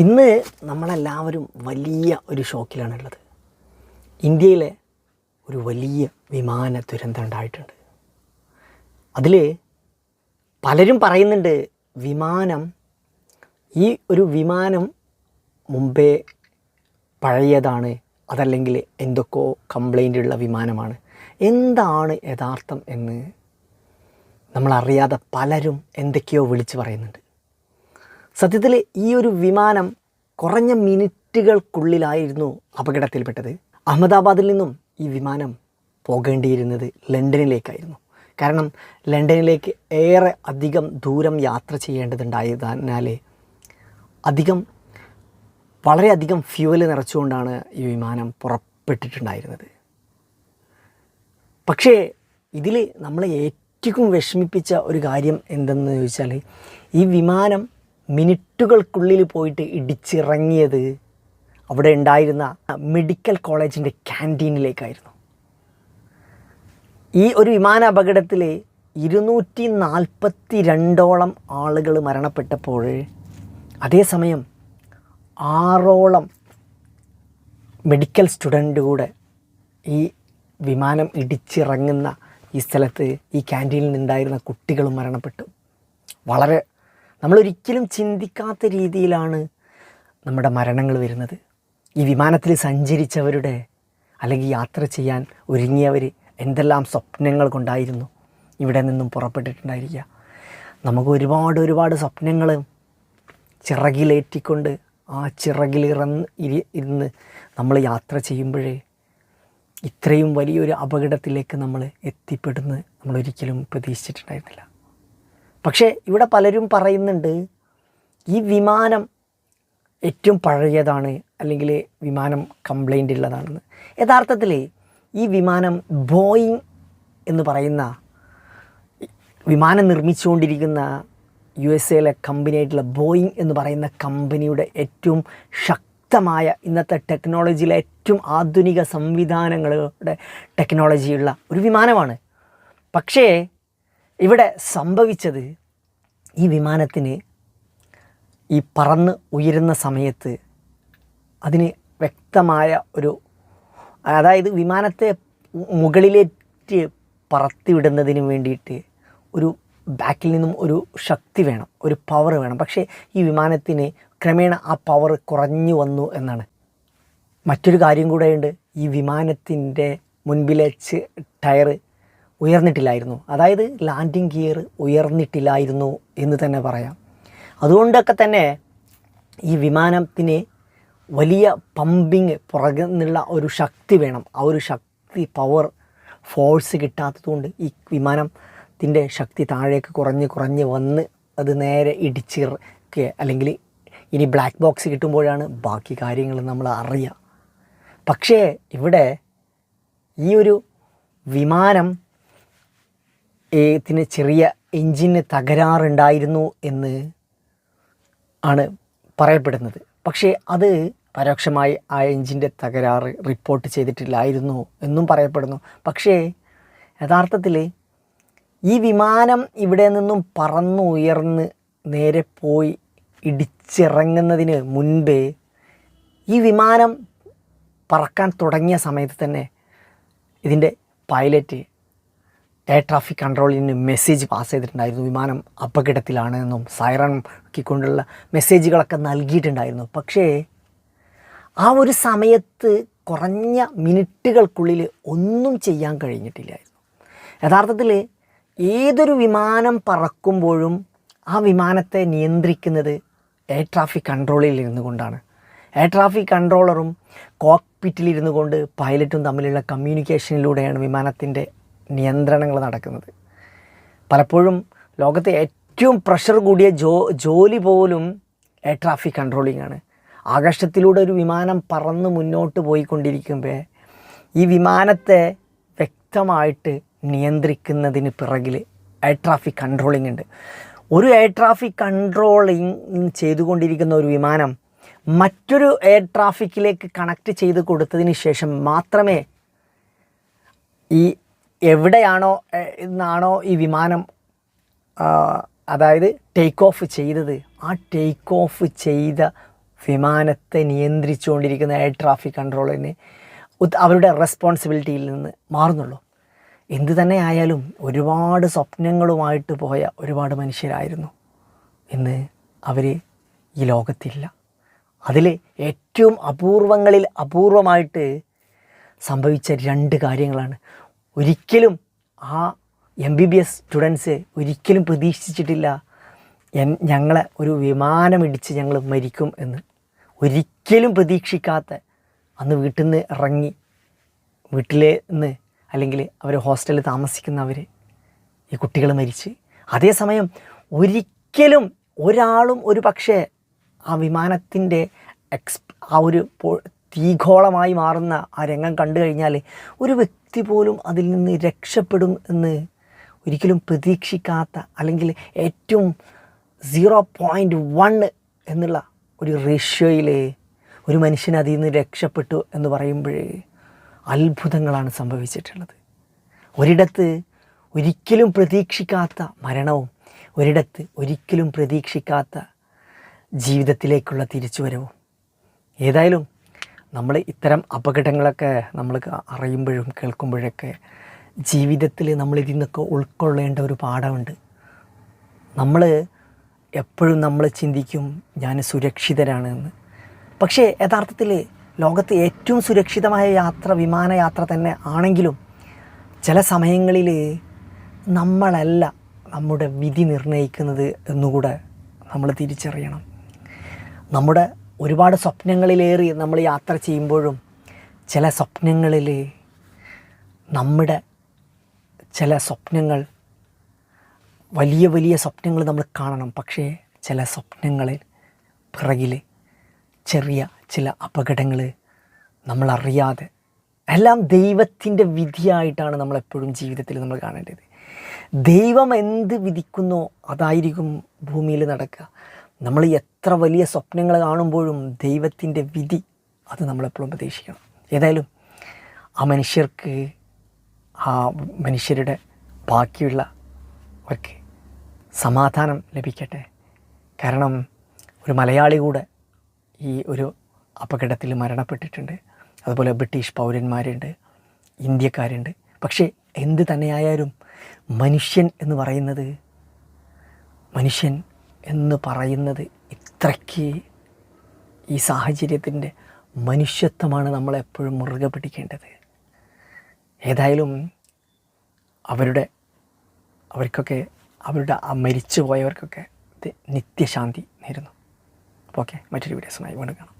ഇന്ന് നമ്മളെല്ലാവരും വലിയ ഒരു ഷോക്കിലാണുള്ളത്. ഇന്ത്യയിലെ ഒരു വലിയ വിമാന ദുരന്തം ഉണ്ടായിട്ടുണ്ട്. അതിൽ പലരും പറയുന്നുണ്ട് വിമാനം ഈ ഒരു വിമാനം മുമ്പേ പഴയതാണ് അതല്ലെങ്കിൽ എന്തൊക്കെയോ കംപ്ലൈന്റ് ഉള്ള വിമാനമാണ്. എന്താണ് യഥാർത്ഥം എന്ന് നമ്മളറിയാതെ പലരും എന്തൊക്കെയോ വിളിച്ച് പറയുന്നുണ്ട്. സത്യത്തിൽ ഈ ഒരു വിമാനം കുറഞ്ഞ മിനിറ്റുകൾക്കുള്ളിലായിരുന്നു അപകടത്തിൽപ്പെട്ടത്. അഹമ്മദാബാദിൽ നിന്നും ഈ വിമാനം പോകേണ്ടിയിരുന്നത് ലണ്ടനിലേക്കായിരുന്നു. കാരണം ലണ്ടനിലേക്ക് ഏറെ അധികം ദൂരം യാത്ര ചെയ്യേണ്ടതുണ്ടായതിനാൽ അധികം വളരെയധികം ഫ്യൂവൽ നിറച്ചുകൊണ്ടാണ് ഈ വിമാനം പുറപ്പെട്ടിട്ടുണ്ടായിരുന്നത്. പക്ഷേ ഇതിൽ നമ്മളെ ഏറ്റവും വിഷമിപ്പിച്ച ഒരു കാര്യം എന്തെന്ന് ചോദിച്ചാൽ ഈ വിമാനം മിനിറ്റുകൾക്കുള്ളിൽ പോയിട്ട് ഇടിച്ചിറങ്ങിയത് അവിടെ ഉണ്ടായിരുന്ന മെഡിക്കൽ കോളേജിന്റെ ക്യാന്റീനിലേക്കായിരുന്നു. ഈ ഒരു വിമാന അപകടത്തിൽ ഇരുന്നൂറ്റി നാൽപ്പത്തി രണ്ടോളം ആളുകൾ മരണപ്പെട്ടപ്പോൾ അതേസമയം ആറോളം മെഡിക്കൽ സ്റ്റുഡന്റ് കൂടെ ഈ വിമാനം ഇടിച്ചിറങ്ങുന്ന ഈ സ്ഥലത്ത് ഈ ക്യാന്റീനിൽ നിന്നുണ്ടായിരുന്ന കുട്ടികളും മരണപ്പെട്ടു. വളരെ നമ്മളൊരിക്കലും ചിന്തിക്കാത്ത രീതിയിലാണ് നമ്മുടെ മരണങ്ങൾ വരുന്നത്. ഈ വിമാനത്തിൽ സഞ്ചരിച്ചവരുടെ അല്ലെങ്കിൽ യാത്ര ചെയ്യാൻ ഒരുങ്ങിയവർ എന്തെല്ലാം സ്വപ്നങ്ങൾ കൊണ്ടായിരുന്നു ഇവിടെ നിന്നും പുറപ്പെട്ടിട്ടുണ്ടായിരിക്കുക. നമുക്ക് ഒരുപാട് ഒരുപാട് സ്വപ്നങ്ങൾ ചിറകിലേറ്റിക്കൊണ്ട് ആ ചിറകിലിറന്ന് ഇരി ഇരുന്ന് നമ്മൾ യാത്ര ചെയ്യുമ്പോഴേ ഇത്രയും വലിയൊരു അപകടത്തിലേക്ക് നമ്മൾ എത്തിപ്പെടുന്ന് നമ്മൾ ഒരിക്കലും പ്രതീക്ഷിച്ചിട്ടുണ്ടായിരുന്നില്ല. പക്ഷേ ഇവിടെ പലരും പറയുന്നുണ്ട് ഈ വിമാനം ഏറ്റവും പഴയതാണ് അല്ലെങ്കിൽ വിമാനം കംപ്ലൈന്റ് ഉള്ളതാണെന്ന്. യഥാർത്ഥത്തിൽ ഈ വിമാനം ബോയിങ് എന്ന് പറയുന്ന വിമാനം നിർമ്മിച്ചുകൊണ്ടിരിക്കുന്ന യു എസ് എയിലെ കമ്പനിയായിട്ടുള്ള ബോയിങ് എന്ന് പറയുന്ന കമ്പനിയുടെ ഏറ്റവും ശക്തമായ ഇന്നത്തെ ടെക്നോളജിയിലെ ഏറ്റവും ആധുനിക സംവിധാനങ്ങളുടെ ടെക്നോളജിയുള്ള ഒരു വിമാനമാണ്. പക്ഷേ ഇവിടെ സംഭവിച്ചത് ഈ വിമാനത്തിന് ഈ പറന്ന് ഉയരുന്ന സമയത്ത് അതിന് വ്യക്തമായ ഒരു അതായത് വിമാനത്തെ മുകളിലേക്ക് പറത്തിവിടുന്നതിന് വേണ്ടിയിട്ട് ഒരു ബാക്കിൽ നിന്നും ഒരു ശക്തി വേണം ഒരു പവർ വേണം. പക്ഷേ ഈ വിമാനത്തിന് ക്രമേണ ആ പവർ കുറഞ്ഞു വന്നു എന്നാണ്. മറ്റൊരു കാര്യം കൂടെയുണ്ട് ഈ വിമാനത്തിന്റെ മുൻപിലെ ടയർ ഉയർന്നിട്ടില്ലായിരുന്നു. അതായത് ലാൻഡിങ് ഗിയർ ഉയർന്നിട്ടില്ലായിരുന്നു എന്ന് തന്നെ പറയാം. അതുകൊണ്ടൊക്കെ തന്നെ ഈ വിമാനത്തിന് വലിയ പമ്പിങ് പുറകുന്നുള്ള ഒരു ശക്തി വേണം. ആ ഒരു ശക്തി പവർ ഫോഴ്സ് കിട്ടാത്തതുകൊണ്ട് ഈ വിമാനത്തിന്റെ ശക്തി താഴേക്ക് കുറഞ്ഞ് കുറഞ്ഞ് വന്ന് അത് നേരെ ഇടിച്ചിറക്കുക. അല്ലെങ്കിൽ ഇനി ബ്ലാക്ക് ബോക്സ് കിട്ടുമ്പോഴാണ് ബാക്കി കാര്യങ്ങൾ നമ്മൾ അറിയുക. പക്ഷേ ഇവിടെ ഈ ഒരു വിമാനം ഇതിന് ചെറിയ എഞ്ചിന് തകരാറുണ്ടായിരുന്നു എന്ന് ആണ് പറയപ്പെടുന്നത്. പക്ഷേ അത് പരോക്ഷമായി ആ എഞ്ചിന്റെ തകരാറ് റിപ്പോർട്ട് ചെയ്തിട്ടില്ലായിരുന്നു എന്നും പറയപ്പെടുന്നു. പക്ഷേ യഥാർത്ഥത്തിൽ ഈ വിമാനം ഇവിടെ നിന്നും പറന്നുയർന്ന് നേരെ പോയി ഇടിച്ചിറങ്ങുന്നതിന് മുൻപേ ഈ വിമാനം പറക്കാൻ തുടങ്ങിയ സമയത്ത് തന്നെ ഇതിന്റെ പൈലറ്റ് എയർ ട്രാഫിക് കൺട്രോളിന് മെസ്സേജ് പാസ് ചെയ്തിട്ടുണ്ടായിരുന്നു. വിമാനം അപകടത്തിലാണ് എന്നും സൈറൺ കൊണ്ടുള്ള മെസ്സേജുകളൊക്കെ നൽകിയിട്ടുണ്ടായിരുന്നു. പക്ഷേ ആ ഒരു സമയത്ത് കുറഞ്ഞ മിനിറ്റുകൾക്കുള്ളിൽ ഒന്നും ചെയ്യാൻ കഴിഞ്ഞിട്ടില്ലായിരുന്നു. യഥാർത്ഥത്തിൽ ഏതൊരു വിമാനം പറക്കുമ്പോഴും ആ വിമാനത്തെ നിയന്ത്രിക്കുന്നത് എയർ ട്രാഫിക് കൺട്രോളിൽ ഇരുന്നു കൊണ്ടാണ്. എയർ ട്രാഫിക് കൺട്രോളറും കോക്പിറ്റിലിരുന്നു കൊണ്ട് പൈലറ്റും തമ്മിലുള്ള കമ്മ്യൂണിക്കേഷനിലൂടെയാണ് വിമാനത്തിന്റെ നിയന്ത്രണങ്ങൾ നടക്കുന്നത്. പലപ്പോഴും ലോകത്തെ ഏറ്റവും പ്രഷർ കൂടിയ ജോ ജോലി പോലും എയർ ട്രാഫിക് കൺട്രോളിംഗ് ആണ്. ആകാശത്തിലൂടെ ഒരു വിമാനം പറന്ന് മുന്നോട്ട് പോയിക്കൊണ്ടിരിക്കുമ്പോൾ ഈ വിമാനത്തെ വ്യക്തമായിട്ട് നിയന്ത്രിക്കുന്നതിന് പിറകിൽ എയർ ട്രാഫിക് കൺട്രോളിംഗ് ഉണ്ട്. ഒരു എയർ ട്രാഫിക് കൺട്രോളിംഗ് ചെയ്തുകൊണ്ടിരിക്കുന്ന ഒരു വിമാനം മറ്റൊരു എയർ ട്രാഫിക്കിലേക്ക് കണക്ട് ചെയ്ത് കൊടുത്തതിന് ശേഷം മാത്രമേ ഈ എവിടെയാണോ എന്നാണോ ഈ വിമാനം അതായത് ടേക്ക് ഓഫ് ചെയ്തത് ആ ടേക്ക് ഓഫ് ചെയ്ത വിമാനത്തെ നിയന്ത്രിച്ചുകൊണ്ടിരിക്കുന്ന എയർ ട്രാഫിക് കൺട്രോളിന് അവരുടെ റെസ്പോൺസിബിലിറ്റിയിൽ നിന്ന് മാറുന്നുള്ളൂ. എന്ത് തന്നെ ആയാലും ഒരുപാട് സ്വപ്നങ്ങളുമായിട്ട് പോയ ഒരുപാട് മനുഷ്യരായിരുന്നു. ഇന്ന് അവർ ഈ ലോകത്തില്ല. അതിൽ ഏറ്റവും അപൂർവങ്ങളിൽ അപൂർവമായിട്ട് സംഭവിച്ച രണ്ട് കാര്യങ്ങളാണ്. ഒരിക്കലും ആ M B B S students ഒരിക്കലും പ്രതീക്ഷിച്ചിട്ടില്ല ഞങ്ങളെ ഒരു വിമാനമിടിച്ച് ഞങ്ങൾ മരിക്കും എന്ന്. ഒരിക്കലും പ്രതീക്ഷിക്കാത്ത അന്ന് വീട്ടിൽ നിന്ന് ഇറങ്ങി വീട്ടിലെ നിന്ന് അല്ലെങ്കിൽ അവർ ഹോസ്റ്റലിൽ താമസിക്കുന്നവർ ഈ കുട്ടികൾ മരിച്ച്. അതേസമയം ഒരിക്കലും ഒരാളും ഒരു പക്ഷേ ആ വിമാനത്തിന്റെ എക്സ് ആ ഒരു തീഗോളമായി മാറുന്ന ആ രംഗം കണ്ടു കഴിഞ്ഞാൽ ഒരു വ്യക്തി പോലും അതിൽ നിന്ന് രക്ഷപ്പെടും എന്ന് ഒരിക്കലും പ്രതീക്ഷിക്കാത്ത അല്ലെങ്കിൽ ഏറ്റവും സീറോ പോയിന്റ് വൺ എന്നുള്ള ഒരു റേഷ്യോയിൽ ഒരു മനുഷ്യൻ അതിൽ നിന്ന് രക്ഷപ്പെട്ടു എന്ന് പറയുമ്പോൾ അത്ഭുതങ്ങളാണ് സംഭവിച്ചിട്ടുള്ളത്. ഒരിടത്ത് ഒരിക്കലും പ്രതീക്ഷിക്കാത്ത മരണവും ഒരിടത്ത് ഒരിക്കലും പ്രതീക്ഷിക്കാത്ത ജീവിതത്തിലേക്കുള്ള തിരിച്ചുവരവും. ഏതായാലും നമ്മൾ ഇത്തരം അപകടങ്ങളൊക്കെ നമ്മൾ അറിയുമ്പോഴും കേൾക്കുമ്പോഴൊക്കെ ജീവിതത്തിൽ നമ്മൾ ഇതിൽ നിന്നൊക്കെ ഉൾക്കൊള്ളേണ്ട ഒരു പാഠമുണ്ട്. നമ്മൾ എപ്പോഴും നമ്മൾ ചിന്തിക്കും ഞാൻ സുരക്ഷിതരാണ് എന്ന് പക്ഷേ യഥാർത്ഥത്തിൽ ലോകത്ത് ഏറ്റവും സുരക്ഷിതമായ യാത്ര വിമാനയാത്ര തന്നെ ആണെങ്കിലും ചില സമയങ്ങളിൽ നമ്മളല്ല നമ്മുടെ വിധി നിർണയിക്കുന്നത് എന്നുകൂടെ നമ്മൾ തിരിച്ചറിയണം. നമ്മുടെ ഒരുപാട് സ്വപ്നങ്ങളിലേറി നമ്മൾ യാത്ര ചെയ്യുമ്പോഴും ചില സ്വപ്നങ്ങളിൽ നമ്മുടെ ചില സ്വപ്നങ്ങൾ വലിയ വലിയ സ്വപ്നങ്ങൾ നമ്മൾ കാണണം. പക്ഷേ ചില സ്വപ്നങ്ങളിൽ പിറകിൽ ചെറിയ ചില അപകടങ്ങൾ നമ്മളറിയാതെ എല്ലാം ദൈവത്തിന്റെ വിധിയായിട്ടാണ് നമ്മളെപ്പോഴും ജീവിതത്തിൽ നമ്മൾ കാണേണ്ടത്. ദൈവം എന്ത് വിധിക്കുന്നോ അതായിരിക്കും ഭൂമിയിൽ നടക്കുക. നമ്മൾ എത്ര വലിയ സ്വപ്നങ്ങൾ കാണുമ്പോഴും ദൈവത്തിന്റെ വിധി അത് നമ്മളെപ്പോഴും പ്രതീക്ഷിക്കണം. ഏതായാലും ആ മനുഷ്യർക്ക് ആ മനുഷ്യരുടെ ബാക്കിയുള്ള അവർക്ക് സമാധാനം ലഭിക്കട്ടെ. കാരണം ഒരു മലയാളി കൂടെ ഈ ഒരു അപകടത്തിൽ മരണപ്പെട്ടിട്ടുണ്ട്. അതുപോലെ ബ്രിട്ടീഷ് പൗരന്മാരുണ്ട് ഇന്ത്യക്കാരുണ്ട്. പക്ഷേ എന്ത് തന്നെയായാലും മനുഷ്യൻ എന്ന് പറയുന്നത് മനുഷ്യൻ എന്ന് പറയുന്നത് ഇത്രയ്ക്ക് ഈ സാഹചര്യത്തിന്റെ മനുഷ്യത്വമാണ് നമ്മളെപ്പോഴും മുറുകെ പിടിക്കേണ്ടത്. ഏതായാലും അവരുടെ അവർക്കൊക്കെ അവരുടെ ആ മരിച്ചു പോയവർക്കൊക്കെ നിത്യശാന്തി നേരുന്നു. ഓക്കെ മറ്റൊരു വീഡിയോസുമായി വീണ്ടും കാണാം.